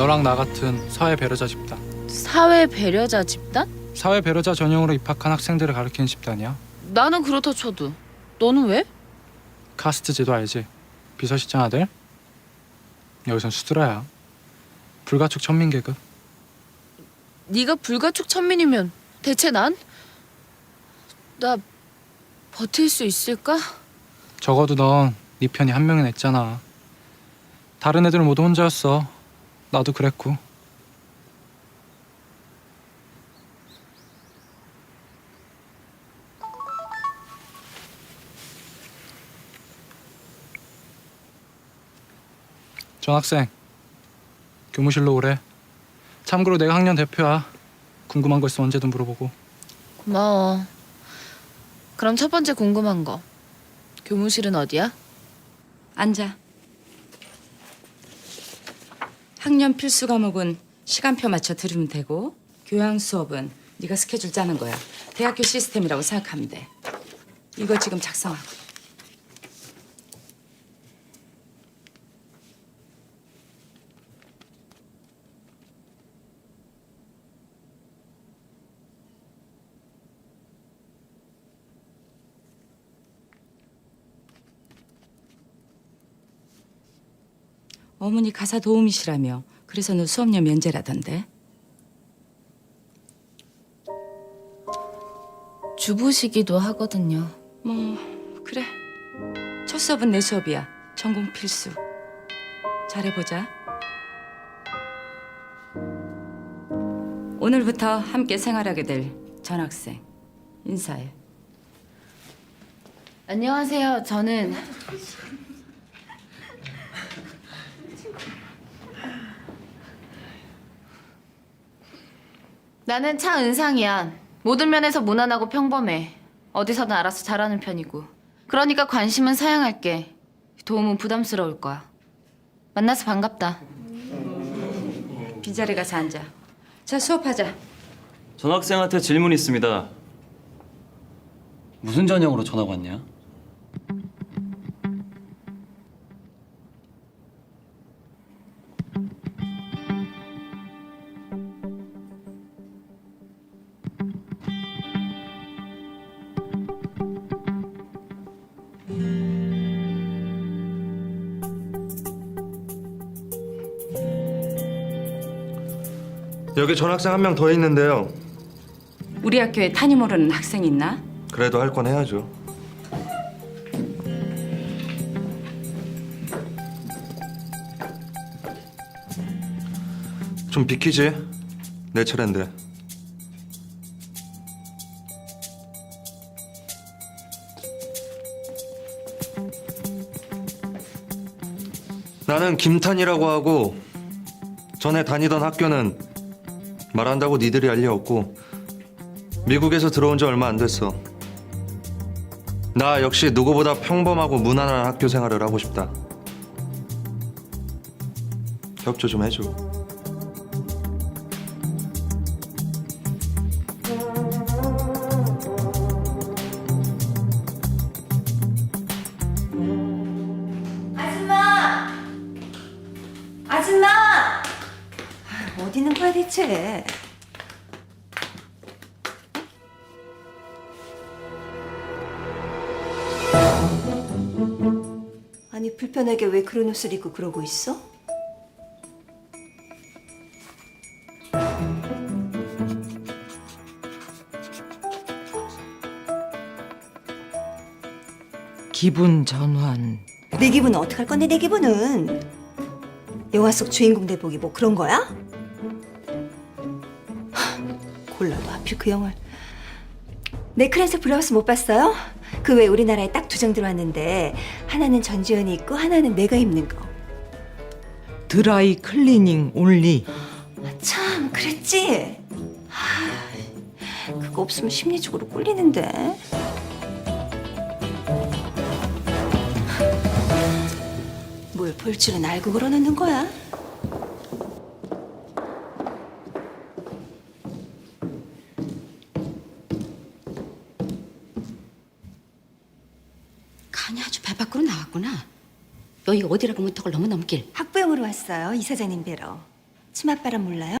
너랑 나 같은 사회 배려자 집단. 사회 배려자 집단? 사회 배려자 전형으로 입학한 학생들을 가리키는 집단이야. 나는 그렇다 쳐도 너는 왜? 카스트 제도 알지? 비서실장 아들? 여기선 수드라야. 불가촉 천민 계급. 네가 불가촉 천민이면 대체 난? 나 버틸 수 있을까? 적어도 넌 네 편이 한 명이 냈잖아. 다른 애들은 모두 혼자였어. 나도 그랬고. 전 학생 교무실로 오래. 참고로 내가 학년 대표야. 궁금한 거 있으면 언제든 물어보고. 고마워. 그럼 첫 번째 궁금한 거. 교무실은 어디야? 앉아. 학년 필수 과목은 시간표 맞춰 들으면 되고 교양 수업은 네가 스케줄 짜는 거야. 대학교 시스템이라고 생각하면 돼. 이거 지금 작성하고. 어머니 가사 도우미시라며 그래서 너 수업료 면제라던데. 주부시기도 하거든요. 뭐 그래. 첫 수업은 내 수업이야. 전공 필수. 잘해보자. 오늘부터 함께 생활하게 될 전학생 인사해. 안녕하세요. 저는 나는 차은상이야. 모든 면에서 무난하고 평범해. 어디서든 알아서 잘하는 편이고. 그러니까 관심은 사양할게. 도움은 부담스러울 거야. 만나서 반갑다. 빈자리 가서 앉아. 자 수업하자. 전학생한테 질문 있습니다. 무슨 전형으로 전학 왔냐? 여기 전학생 한 명 더 있는데요. 우리 학교에 타니 모르는 학생 있나? 그래도 할 건 해야죠. 좀 비키지? 내 차례인데. 나는 김탄이라고 하고 전에 다니던 학교는 말한다고 니들이 알리 없고 미국에서 들어온 지 얼마 안 됐어. 나 역시 누구보다 평범하고 무난한 학교 생활을 하고 싶다. 협조 좀 해줘. 거야 대체? 아니 불편하게 왜 그런 옷을 입고 그러고 있어? 기분 전환. 내 기분은 어떡할 건데 내 기분은? 영화 속 주인공 대복이 뭐 그런 거야? 하, 골라도 하필 그 영화를 네클래스 블라우스 못 봤어요? 그 외 우리나라에 딱 두 장 들어왔는데 하나는 전지현이 입고 하나는 내가 입는 거. 드라이 클리닝 올리. 아, 참 그랬지? 하, 그거 없으면 심리적으로 꿀리는데. 뭘 볼 줄은 알고 그러는 거야? 간이 아주 배 밖으로 나왔구나. 여기 어디라고 문턱을 넘어 넘길. 학부형으로 왔어요 이사장님 뵈러. 치맛바람 몰라요?